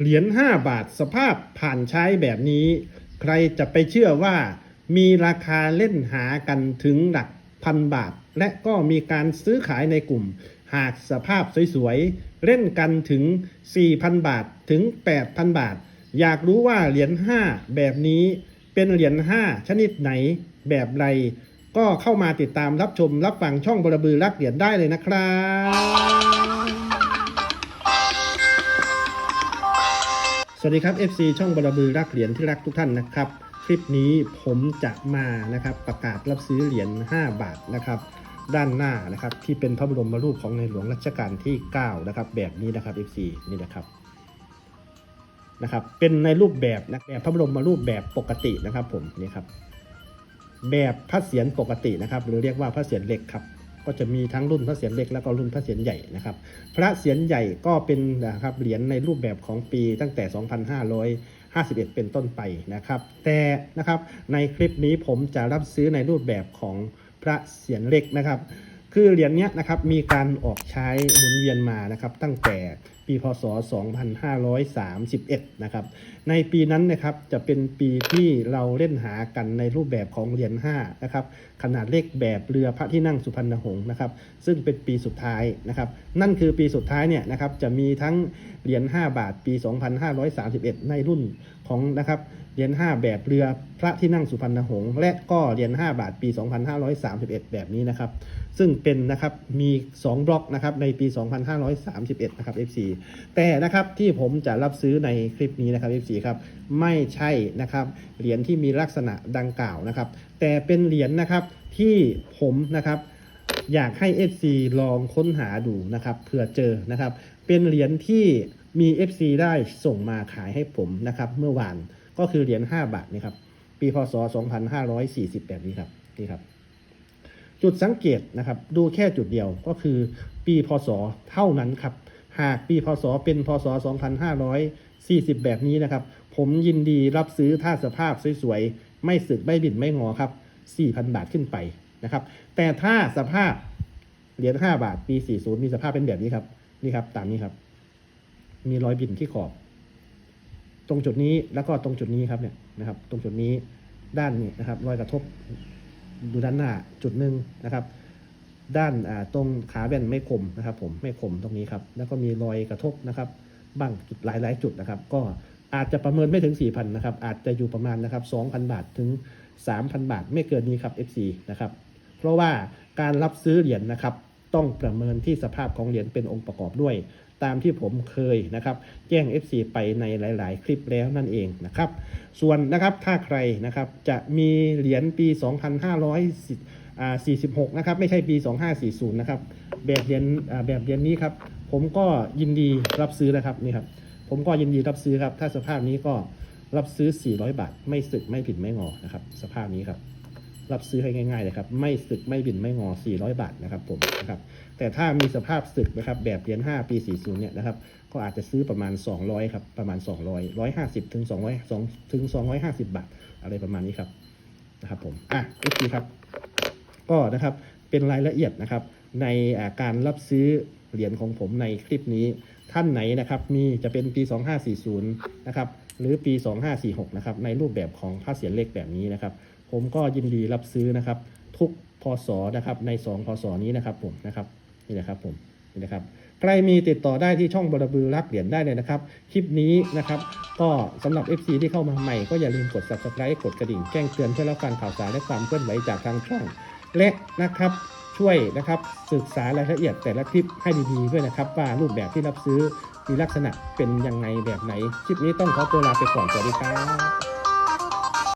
เหรียญ5บาทสภาพผ่านใช้แบบนี้ ใครจะไปเชื่อว่า มีราคาเล่นหากันถึงหลักพันบาท และก็มีการซื้อขายในกลุ่ม หากสภาพสวยๆ เล่นกันถึง 4,000 บาทถึง 8,000 บาท อยากรู้ว่าเหรียญ5แบบนี้เป็นเหรียญ5ชนิดไหนแบบไรก็เข้ามาติดตามรับชมรับฟังช่องบรบือรักเหรียญได้เลยนะครับ วัสดีครับ FC ช่องบรบือรักเหรียญที่รักทุกท่านนะครับ คลิปนี้ผมจะมานะครับประกาศรับซื้อเหรียญ 5 บาทนะครับ ด้านหน้านะครับที่เป็นพระบรมรูปของในหลวงรัชกาลที่ 9 นะครับ แบบนี้นะครับ FC นี่นะครับนะครับ เป็นในรูปแบบนะแบบพระบรมรูปแบบปกตินะครับผมนี่ครับแบบพระเศียรปกตินะครับ หรือเรียกว่าพระเศียรเหล็กครับ ก็จะมีทั้งรุ่นพระเศียรเล็กแล้วก็รุ่นพระเศียรใหญ่นะครับ พระเศียรใหญ่ก็เป็นนะครับเหรียญในรูปแบบของปีตั้งแต่ 2,551 เป็นต้นไปนะครับ แต่นะครับในคลิปนี้ผมจะรับซื้อในรูปแบบของพระเศียรเล็กนะครับ คือเหรียญนี้นะครับมีการออกใช้หมุนเวียนมานะครับตั้งแต่ปีพศ 2531 นะครับ ในปีนั้นนะครับจะเป็นปีที่เราเล่นหากันในรูปแบบของเหรียญ5นะครับขนาดเล็กแบบเรือพระที่นั่งสุพรรณหงษ์นะครับ ซึ่งเป็นปีสุดท้ายนะครับ นั่นคือปีสุดท้ายเนี่ยนะครับจะมีทั้งเหรียญ5บาทปี 2531 ในรุ่นของนะครับ เหรียญ5แบบเรือพระที่นั่งสุพรรณหงษ์และก็เหรียญ5บาทปี 2531 แบบนี้นะครับ ซึ่งเป็นนะครับมี 2 บล็อกนะครับในปี 2531 นะครับ FC แต่นะครับที่ผมจะรับซื้อในคลิปนี้นะครับ FC ครับไม่ใช่นะครับเหรียญที่มีลักษณะดังกล่าวนะครับ แต่เป็นเหรียญนะครับที่ผมนะครับอยากให้ FC ลองค้นหาดูนะครับเผื่อเจอนะครับ เป็นเหรียญที่มี FC ได้ส่งมาขายให้ผมนะครับเมื่อวาน ก็คือเหรียญ5บาทนี่ครับปีพศ 2540แบบนี้ครับนี่ครับ จุดสังเกตนะครับดูแค่จุดเดียวก็คือปีพศเท่านั้นครับ หากปีพศเป็นพศ 2540 แบบนี้นะครับ ผมยินดีรับซื้อถ้าสภาพสวยๆ ไม่สึกไม่บิดไม่งอครับ 4,000 บาทขึ้นไปนะครับ แต่ถ้าสภาพเหรียญ5บาทปี 40 มีสภาพเป็นแบบนี้ครับ นี่ครับ ตามนี้ครับ มีรอยบินที่ขอบ ตรงจุดนี้แล้วก็ตรงจุดนี้ครับเนี่ยนะครับ ตรงจุดนี้ด้านนี้นะครับ รอยกระทบดูด้านหน้าจุดหนึ่งนะครับ ด้านอ่าตรงขาแบนไม่คมนะครับ ผมไม่คมตรงนี้ครับ แล้วก็มีรอยกระทบนะครับบ้างจุดหลาย ๆ จุดนะครับ ก็อาจจะประเมินไม่ถึง 4,000นะครับ อาจจะอยู่ประมาณนะครับ2,000 บาทถึง 3,000 บาท ไม่เกินนี้ครับ FC นะครับ เพราะว่าการรับซื้อเหรียญนะครับ ต้องประเมินที่สภาพของเหรียญเป็นองค์ประกอบด้วย ตามที่ผมเคยนะครับแจ้ง FC ไปในหลาย ๆ คลิปแล้วนั่นเองนะครับ ส่วนนะครับถ้าใครนะครับจะมีเหรียญปี 2546 นะครับไม่ใช่ปี 2540 นะครับแบบเหรียญแบบเหรียญนี้ครับผมก็ยินดีรับซื้อนะครับนี่ครับผมก็ยินดีรับซื้อครับถ้าสภาพนี้ก็รับซื้อ 400 บาท ไม่สึกไม่ผิดไม่งอนะครับสภาพนี้ครับ รับซื้อให้ง่ายๆเลยครับไม่สึกไม่บินไม่งอ 400 บาทนะครับผมนะครับแต่ถ้ามีสภาพสึกนะครับแบบเหรียญ5 ปี 40 เนี่ยนะครับก็อาจจะซื้อประมาณ 200 ครับ ประมาณ 200 150 ถึง 200 2ถึง 250 บาท อะไรประมาณนี้ครับนะครับผมอะอีกทีครับ ก็นะครับเป็นรายละเอียดนะครับ ในการรับซื้อเหรียญของผมในคลิปนี้ท่านไหนนะครับมีจะเป็นปี 2540 นะครับหรือปี 2546 นะครับในรูปแบบของผ้าเสียนเล็กแบบนี้นะครับ ผมก็ยินดีรับซื้อนะครับ ทุกพศนะครับใน 2 พศนี้นะครับผมนะครับนี่นะครับผมนี่นะครับ ใครมีติดต่อได้ที่ช่องบรบือรักเหรียญได้เลยนะครับ คลิปนี้นะครับ ก็สำหรับ FC ที่เข้ามาใหม่ก็อย่าลืมกด subscribe กดกระดิ่งแจ้งเตือนเพื่อรับฟังข่าวสารและความเคลื่อนไหวจากทางช่อง และนะครับช่วยนะครับศึกษารายละเอียดแต่ละคลิปให้ดีๆด้วยนะครับว่ารูปแบบที่รับซื้อมีลักษณะเป็นยังไงแบบไหน คลิปนี้ต้องขอตัวลาไปก่อนสวัสดีครับ